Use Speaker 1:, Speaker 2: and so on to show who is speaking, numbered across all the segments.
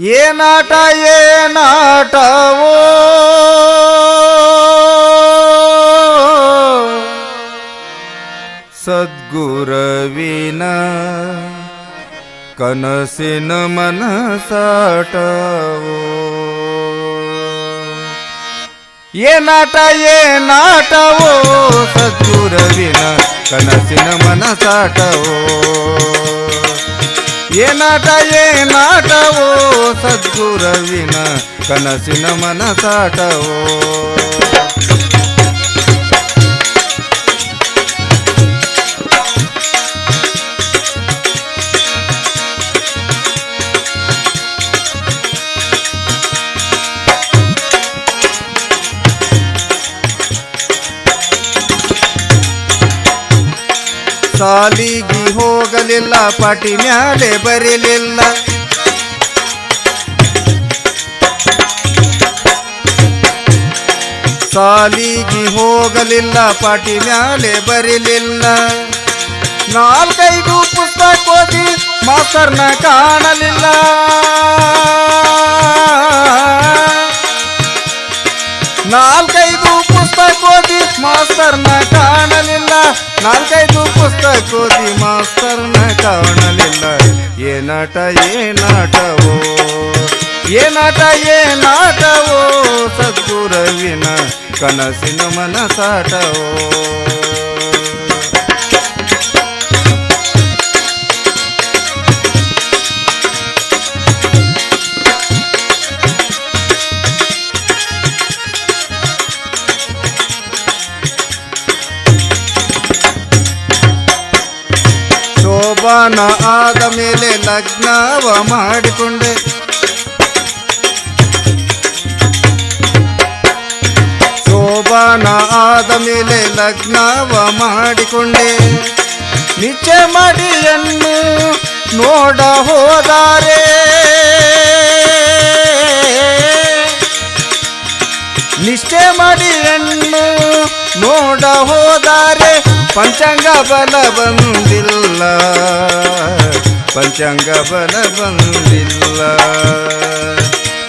Speaker 1: ఏ నాట ఏ నాటవో సద్గురవిన కనసిన మనసాటవో ఏ నాట ఏ నాటవో సద్గురవిన కనసిన మనసాటవో ఏనాట ఏనాటవో సద్గురవిన కనసిన మనసాటవో. సాలి ಹೋಗಲಿಲ್ಲ ಪಾಟಿ ಮ್ಯಾಲೆ ಬರಿಲಿಲ್ಲ. ಸಾಲಿಗಿ ಹೋಗಲಿಲ್ಲ ಪಾಟಿ ಮ್ಯಾಲೆ ಬರಿಲಿಲ್ಲ. ನಾಲ್ಕೈದು ಪುಸ್ತಕ ಓದಿ ಮಾಸ್ತರ್ನ ಕಾಣಲಿಲ್ಲ. ಮಾಸ್ತರ್ನ ಕಾಣಲಿಲ್ಲ ನಾಲ್ಕೈದು ಪುಸ್ತಕ ಓದಿ ಮಾಸ್ತರ್ನ ಕಾಣಲಿಲ್ಲ ಏನಾಟ ಏನಾಟವೋ ಏನಾಟ ಏನಾಟವೋ ಸದ್ಗುರವಿನ ಕನಸಿನ ಮನಸಾಟವೋ ಶೋಭಾನ ಆದ ಮೇಲೆ ಲಗ್ನವ ಮಾಡಿಕೊಂಡೆ. ಶೋಭಾನ ಆದ ಮೇಲೆ ಲಗ್ನವ ಮಾಡಿಕೊಂಡೆ. ನಿಚ್ಚೆ ಮಾಡಿಯನ್ನು ನೋಡ ಹೋದಾರೆ. ನಿಷ್ಠೆ ಮಾಡಿ ಹೆಣ್ಣು ನೋಡ ಹೋದಾರೆ. ಪಂಚಾಂಗ ಬಲ ಬಂದಿಲ್ಲ ಪಂಚಾಂಗ ಬಲ ಬಂದಿಲ್ಲ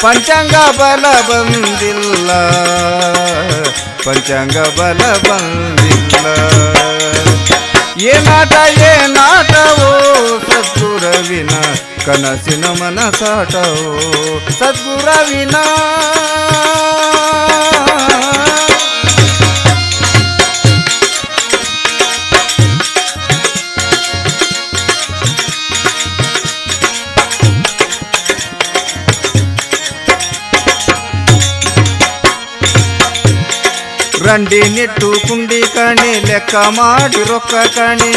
Speaker 1: ಪಂಚಾಂಗ ಬಲ ಬಂದಿಲ್ಲ ಪಂಚಾಂಗ ಬಲ ಬಂದಿಲ್ಲ ಏನಾಟ ಏನಾಟವೋ ಸದ್ಗುರವಿನ ಕನಸಿನ ಮನಸಾಟವೋ ಸದ್ಗುರವಿನ ರಂಡಿ ನಿಟ್ಟು ಕುಂಡಿ ಕಣಿ, ಲೆಕ್ಕ ಮಾಡಿ ರೊಕ್ಕ ಕಣಿ.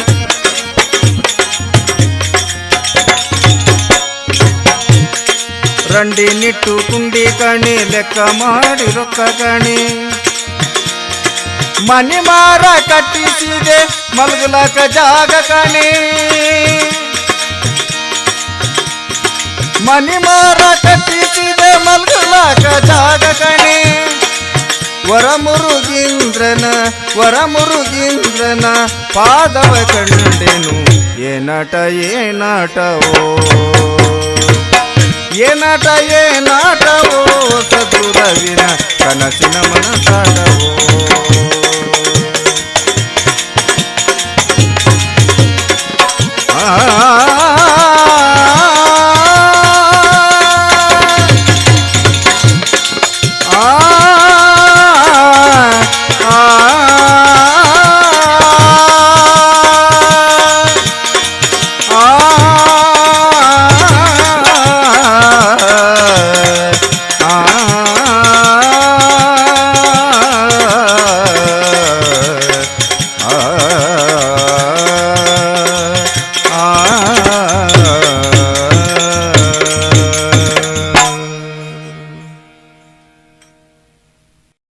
Speaker 1: ರಂಡಿ ನಿಟ್ಟು ಕುಂಡಿ ಕಣಿ, ಲೆಕ್ಕ ಮಾಡಿ ರೊಕ್ಕ ಕಣಿ. ಮನಿ ಮಾರ ಕಟ್ಟಿಸಿದೆ ಮಲಗಲಕ ಜಾಗ ಕಣಿ. ಮನಿ ಮಾರ ಕಟ್ಟಿಸಿದೆ ಮಲಗಲಕ ಜಾಗ ಕಣಿ. ವರಮುರುಗೀಂದ್ರನ ವರಮುರುಗೀಂದ್ರನ ಪಾದವ ಕಂಡೆನು ಏನಾಟ ಏನಾಟವೋ ಏನಾಟ ಏನಾಟವೋ ಸದುರವಿನ ಕನಸಿನ ಮನಸಾಟವೋ